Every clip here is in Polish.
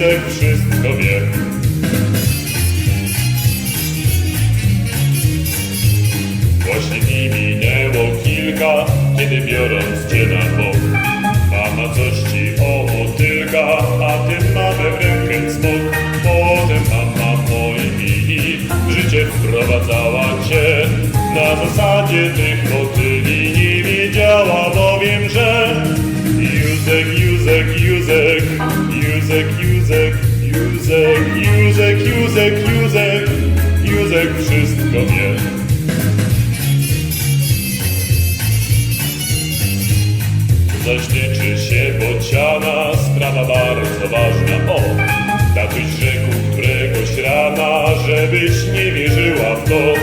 Józek wszystko wie. Właśnie dni minęło kilka, kiedy biorąc cię na bok Mama coś ci o motylka, a ty mamę w rękę smok Potem mama moi mili, życie wprowadzała cię Na zasadzie tych wszystko wie Zaś tyczy się bociana, sprawa bardzo ważna. O, tatuś rzekł któregoś rana, żebyś nie wierzyła w to.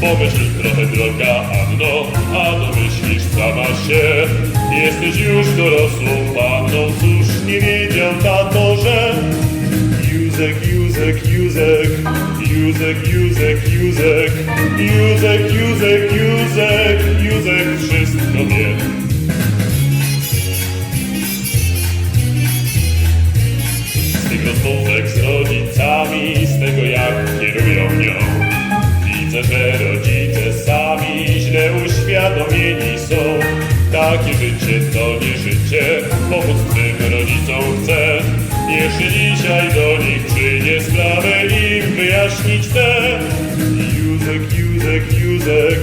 Pomyśl trochę droga Anno, a domyślisz sama się. Jesteś już dorosłą panną, cóż nie wiedział tato, że Józek, Józek, Józek, Józek, Józek, Józek, Józek, Józek wszystko wie. Z tych rozmówek z rodzicami, z tego jak kierują nią. Widzę, że rodzice sami źle uświadomieni są. Takie życie to nie życie, pomóc tym rodzicom chcę. Jeszcze dzisiaj do nich przyjdzie sprawę tę. Józek, Józek, Józek,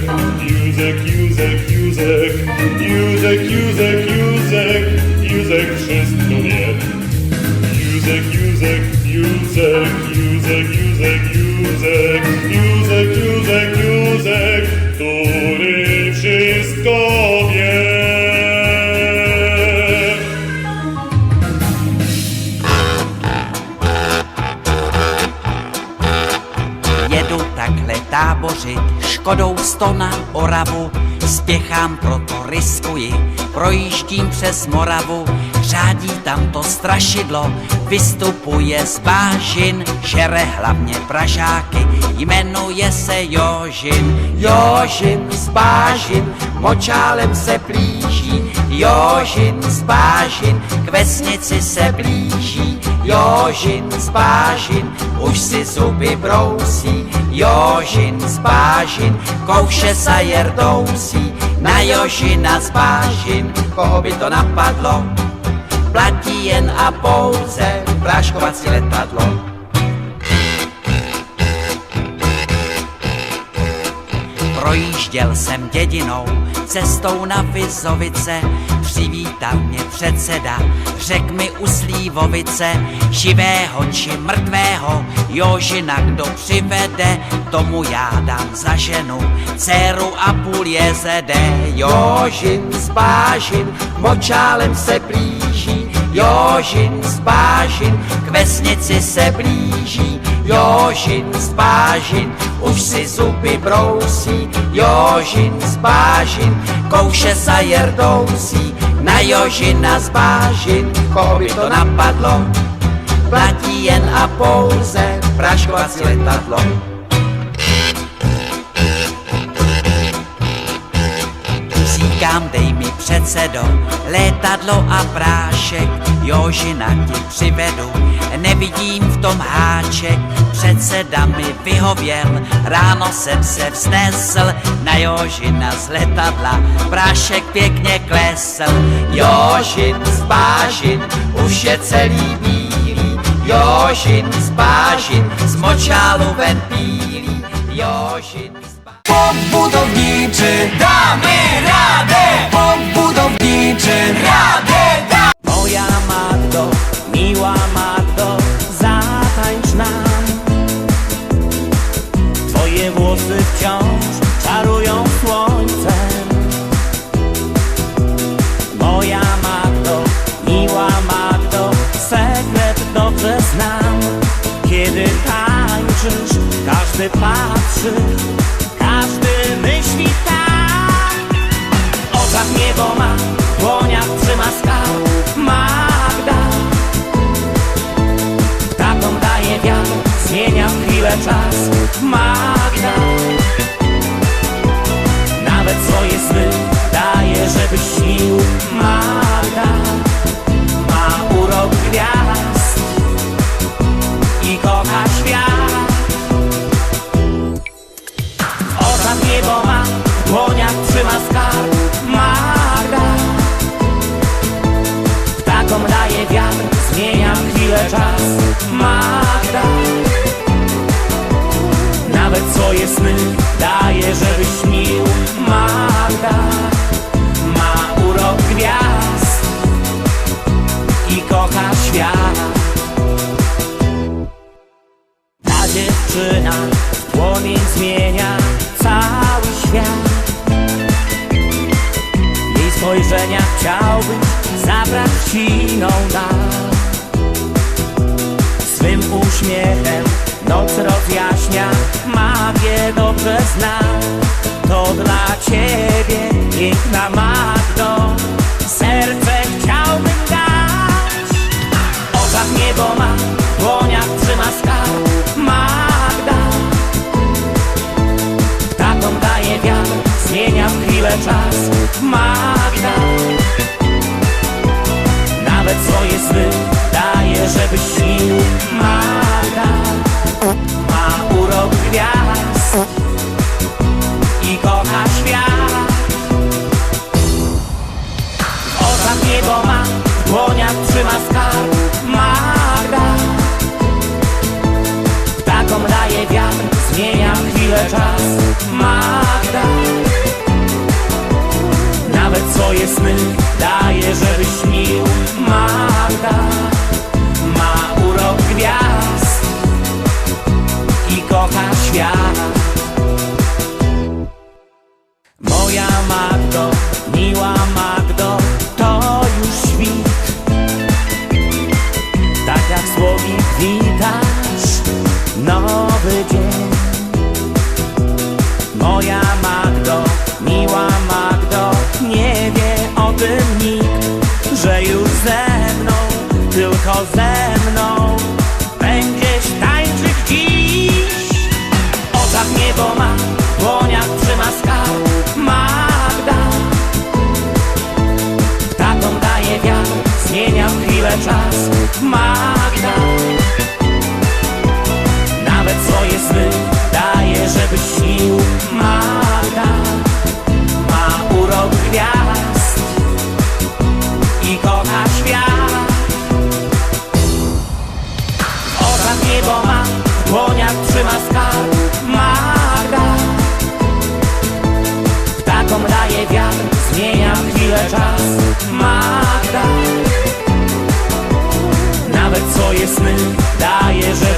Józek, Józek, Józek, Józek, Józek, Józek, Józek wszystko wie. Józek, Józek, Józek, Józek, Józek, Józek, Józek, škodou sto na Oravu, spěchám, proto riskuji, projíždím přes Moravu, řádí tam to strašidlo, vystupuje z bážin, žere hlavně pražáky, jmenuje se Jožin. Jožin z bážin, močálem se blíží, Jožin z bážin, k vesnici se blíží, Jožin z bážin, už si zuby brousí, Jožin z bážin, kouše sa jerdousí, na Jožina z bážin, koho by to napadlo, platí jen a pouze pláškovací letadlo. Projížděl jsem dědinou, cestou na Vizovice, přivítal mě předseda, řek mi u Slívovice, živého či mrtvého, Jožina kdo přivede, tomu já dám za ženu, dceru a půl jezede. Jožin z Bážin, močálem se blíží, Jožin z Bážin, k vesnici se blíží, Jožin z Bážin, už si zuby brousí, Jožin z Bážin, kouše sa jerdousí, na Jožina z Bážin, koho by to napadlo, platí jen a pouze praškovací letadlo. Říkám, dej mi předsedo, létadlo a prášek, Jožina ti přivedu, nevidím v tom háček, předseda mi vyhověl, ráno jsem se vznesl, na Jožina z letadla, prášek pěkně klesl, Jožin z bážin, už je celý bílý, Jožin z bážin, z močálu ven bílý, Jožin z bážin. Podbudowniczy damy radę! Podbudowniczy radę da! Moja Magdo, miła Magdo, zatańcz nam Twoje włosy wciąż czarują słońcem Moja Magdo, miła Magdo, sekret dobrze znam Kiedy tańczysz, każdy patrzy, piękna Magdo, serce chciałbym dać. Oczach niebo ma, dłoniach trzyma skarb Magda. Taką daje wiatr, zmienia w chwilę czas Magda. Nawet swoje sny daje, żeby śnił Magda. Ma urok gwiazd trzyma skarb Magda. Taką daje wiatr, zmienia chwilę czas. Magda. Nawet swoje sny daje, żeby śnił Magda Ma urok gwiazd I kocha świat dłoniach trzyma skarb. Magda. Taką daje wiatr, zmienia chwilę czas. Magda. Nawet swoje sny daje, żeby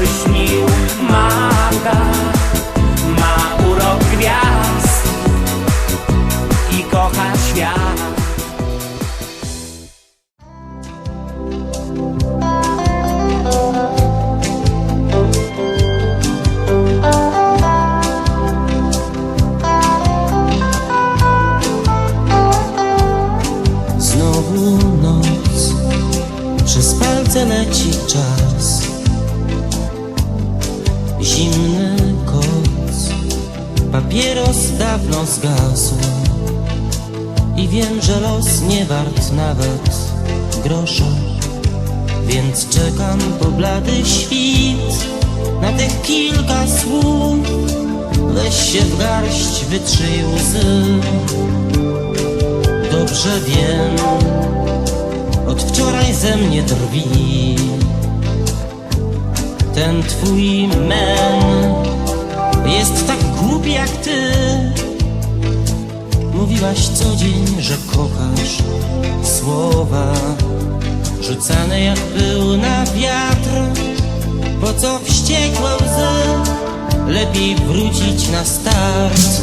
dawno zgasł. I wiem, że los nie wart nawet grosza. Więc czekam po blady świt na tych kilka słów. Weź się w garść, wytrzyj łzy. Dobrze wiem, od wczoraj ze mnie drwi Ten twój men jest tak głupi jak ty Mówiłaś co dzień, że kochasz słowa. Rzucane jak był na wiatr Po co wściekłe łzy Lepiej wrócić na start.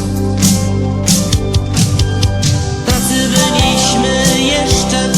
Tacy byliśmy jeszcze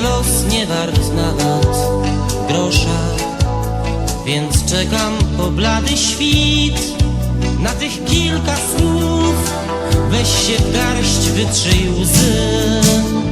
los nie wart nawet grosza. Więc czekam po blady świt na tych kilka słów. Weź się w garść, wytrzyj łzy.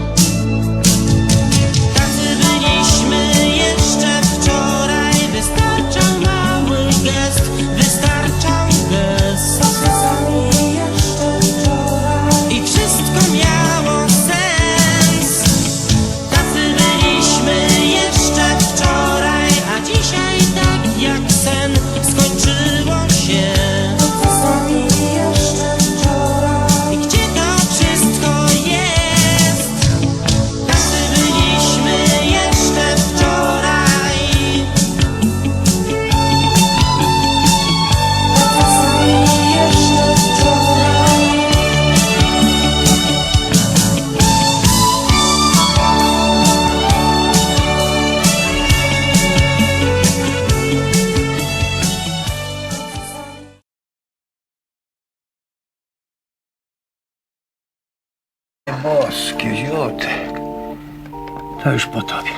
To już po tobie.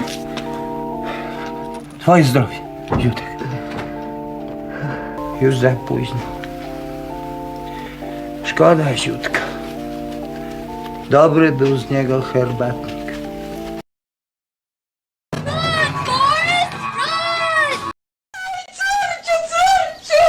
Twoje zdrowie, ziutek. Już za późno. Szkoda ziutka. Dobry był z niego herbatnik. Córciu, córciu!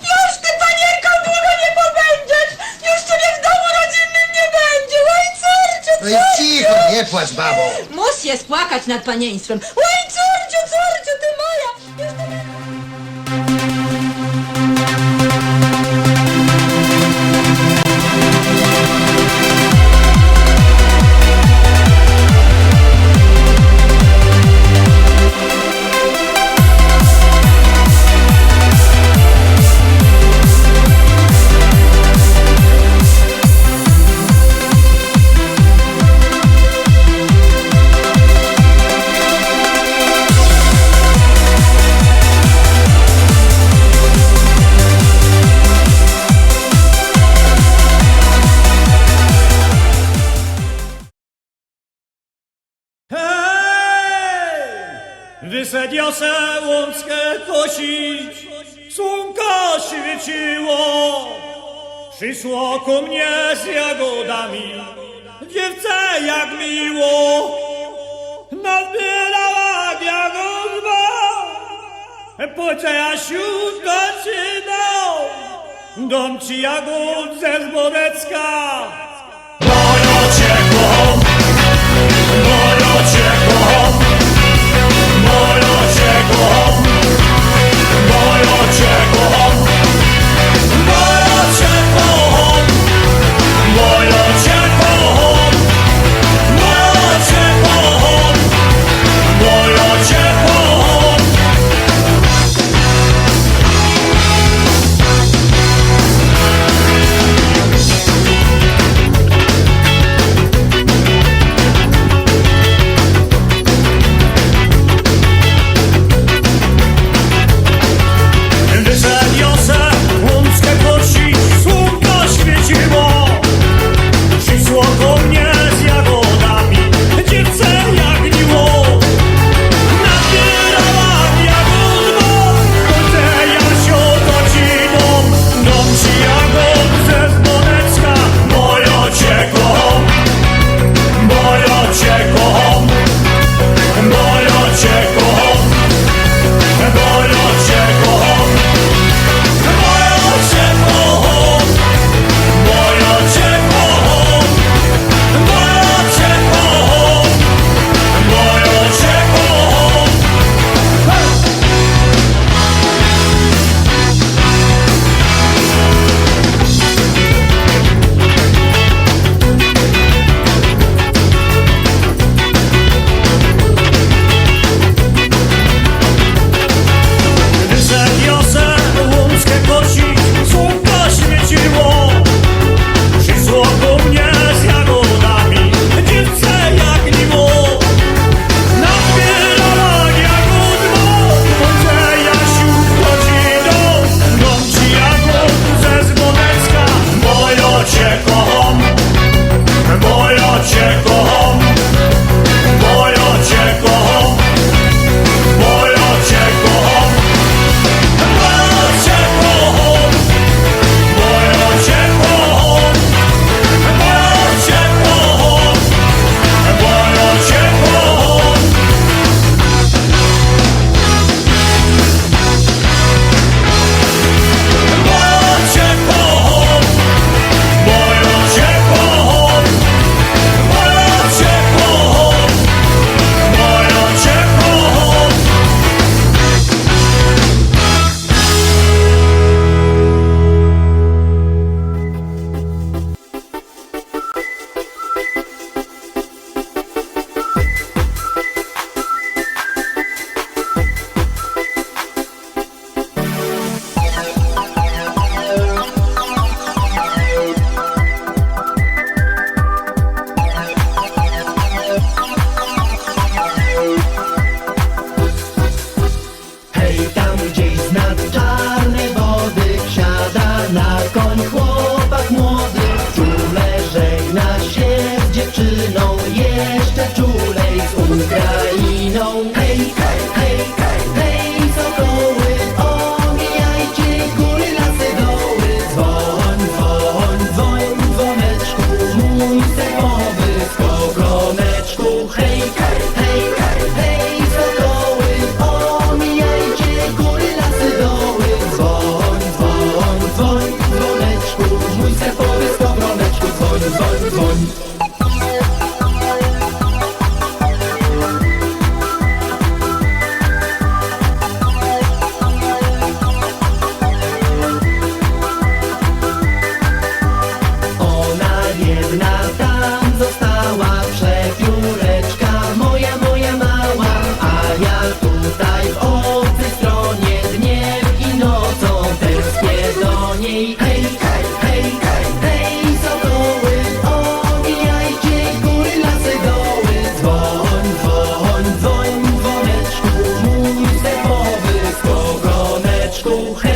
Już ty panierką długo nie pobędziesz! Już ciebie w domu rodzinnym nie będzie! Oj, córciu, i cicho, nie płacz, babo. Mus je spłakać nad panieństwem! Oj, Przyszło ku mnie z jagodami, dziewczę jak miło. Nabierała jagódba, poczęła siódmeciną. Dom ci jagód ze Zborecka. 都黑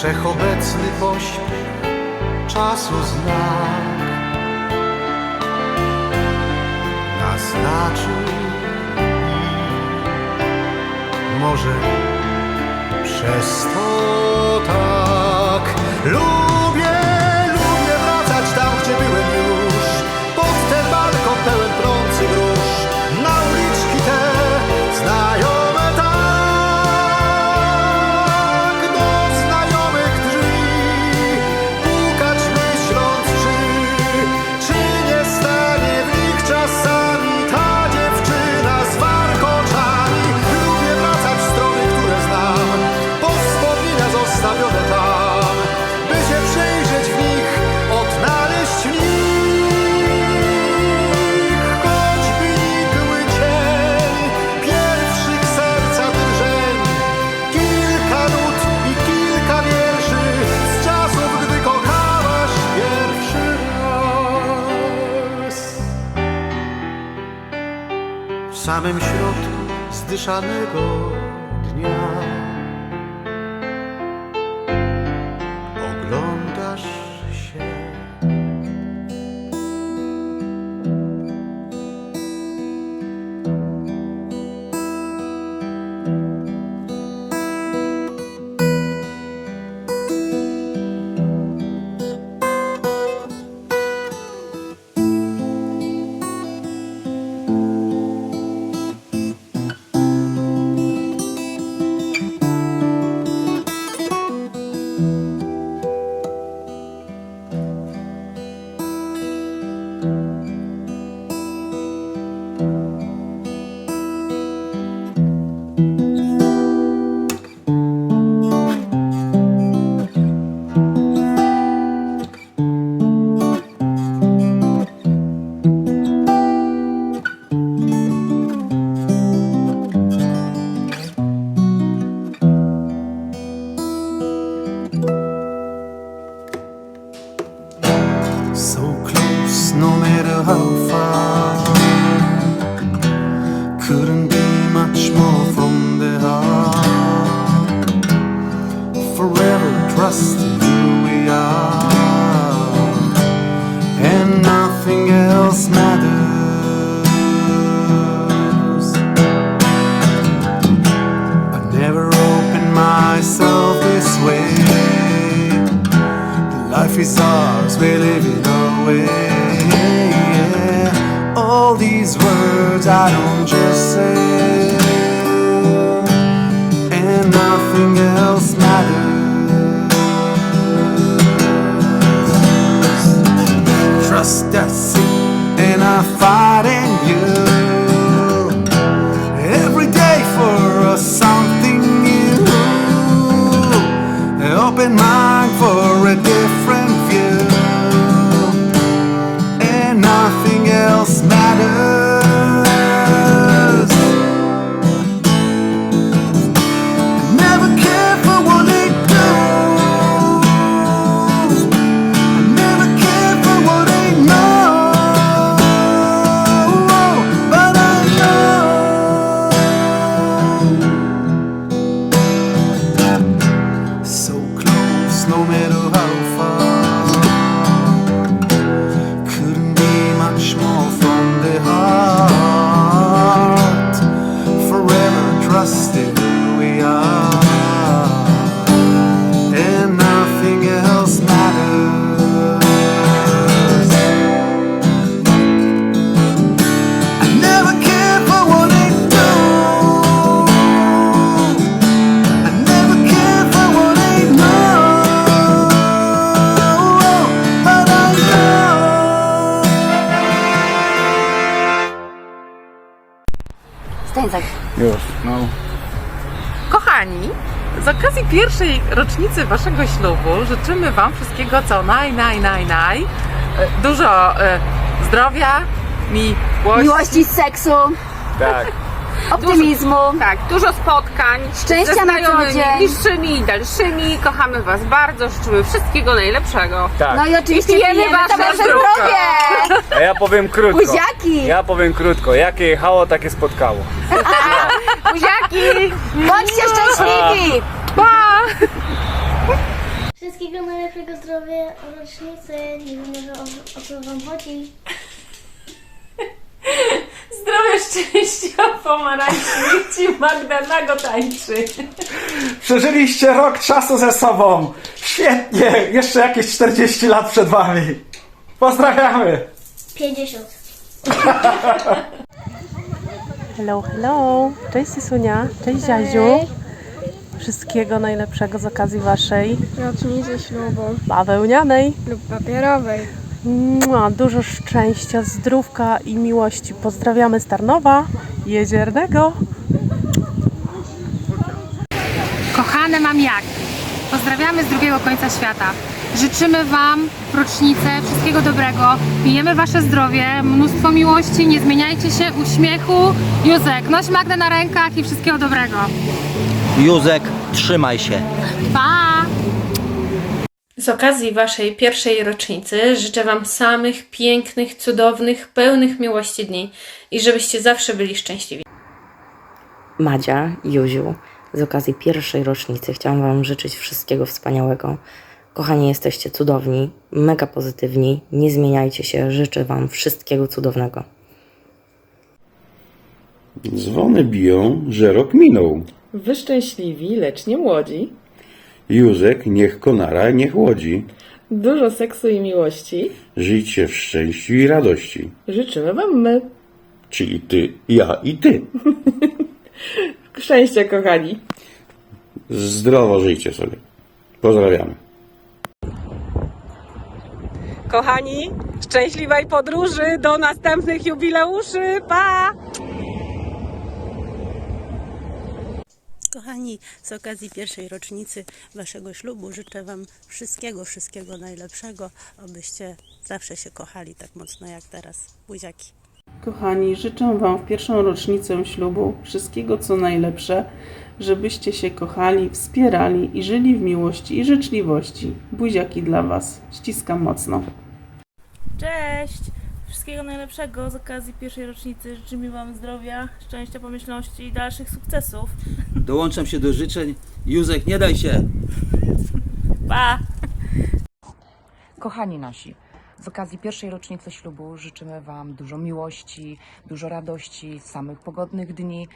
wszechobecny pośpiech czasu znak naznaczył może przez to tak lubię. samym środku zdyszanego Way. Life is ours, we live it our way. All these words I don't just say, and nothing else matters. Trust us, and I fight in you. Rocznicy waszego ślubu życzymy wam wszystkiego co naj, naj, naj, naj. E, Dużo e, zdrowia, miłości. Miłości, seksu, Tak. optymizmu. Tak, dużo spotkań Szczęścia na co dzień. bliższymi i dalszymi. Kochamy Was bardzo, życzymy wszystkiego najlepszego. Tak. No i oczywiście I pijemy pijemy wasze wasze zdrówko. zdrowie! A ja powiem krótko. Buziaki! Ja powiem krótko. Jakie jechało, takie spotkało. Buziaki! Bądźcie szczęśliwi! Wszystkiego najlepszego zdrowia, rocznicy, nie wiem o, o co wam chodzi. Zdrowie, szczęścia, pomarańczy, niech Ci Magda nago tańczy. Przeżyliście rok czasu ze sobą. Świetnie. Jeszcze jakieś 40 lat przed wami. Pozdrawiamy. 50. Hello, hello. Cześć Sunia, cześć Ziaziu. Wszystkiego najlepszego z okazji waszej Rocznicy ślubu bawełnianej. lub papierowej. Mua, Dużo szczęścia, zdrówka i miłości. Pozdrawiamy z Tarnowa, Jeziernego. Kochane mam jak. Pozdrawiamy z drugiego końca świata. Życzymy Wam rocznicę wszystkiego dobrego. Pijemy Wasze zdrowie, mnóstwo miłości, nie zmieniajcie się, uśmiechu. Józek, noś Magdę na rękach i wszystkiego dobrego. Józek, trzymaj się. Pa! Z okazji Waszej pierwszej rocznicy życzę Wam samych pięknych, cudownych, pełnych miłości dni i żebyście zawsze byli szczęśliwi. Madzia, Józiu, z okazji pierwszej rocznicy chciałam Wam życzyć wszystkiego wspaniałego. Kochani, jesteście cudowni, mega pozytywni, nie zmieniajcie się, życzę Wam wszystkiego cudownego. Dzwony biją, że rok minął. Wy szczęśliwi, lecz nie młodzi. Józek niech konara nie chłodzi. Dużo seksu i miłości. Żyjcie w szczęściu i radości. Życzymy wam my. Czyli ty, ja i ty. Szczęścia, kochani. Zdrowo żyjcie sobie. Pozdrawiamy. Kochani, szczęśliwej podróży do następnych jubileuszy. Pa! Kochani, z okazji pierwszej rocznicy Waszego ślubu życzę Wam wszystkiego, wszystkiego najlepszego, abyście zawsze się kochali tak mocno jak teraz. Buziaki. Kochani, życzę Wam w pierwszą rocznicę ślubu wszystkiego co najlepsze, żebyście się kochali, wspierali i żyli w miłości i życzliwości. Buziaki dla Was. Ściskam mocno. Cześć! wszystkiego najlepszego z okazji pierwszej rocznicy. Życzymy Wam zdrowia, szczęścia, pomyślności i dalszych sukcesów. Dołączam się do życzeń. Józek, nie daj się! Pa! Kochani nasi, z okazji pierwszej rocznicy ślubu życzymy Wam dużo miłości, dużo radości, samych pogodnych dni,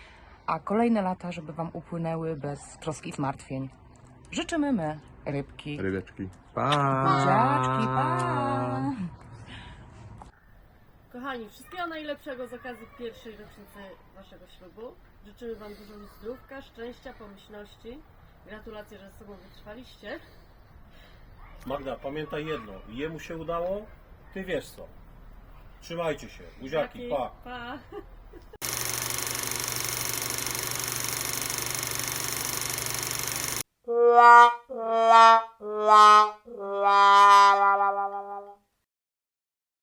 a kolejne lata, żeby Wam upłynęły bez troski i zmartwień. Życzymy my, rybki. Rybeczki. Buziaczki, pa! Kochani, wszystkiego najlepszego z okazji pierwszej rocznicy Waszego ślubu. Życzymy Wam dużo zdrówka, szczęścia, pomyślności. Gratulacje, że z sobą wytrwaliście. Magda, pamiętaj jedno. Jemu się udało, ty wiesz co. Trzymajcie się. Buziaki, pa. pa. La la la la la la la la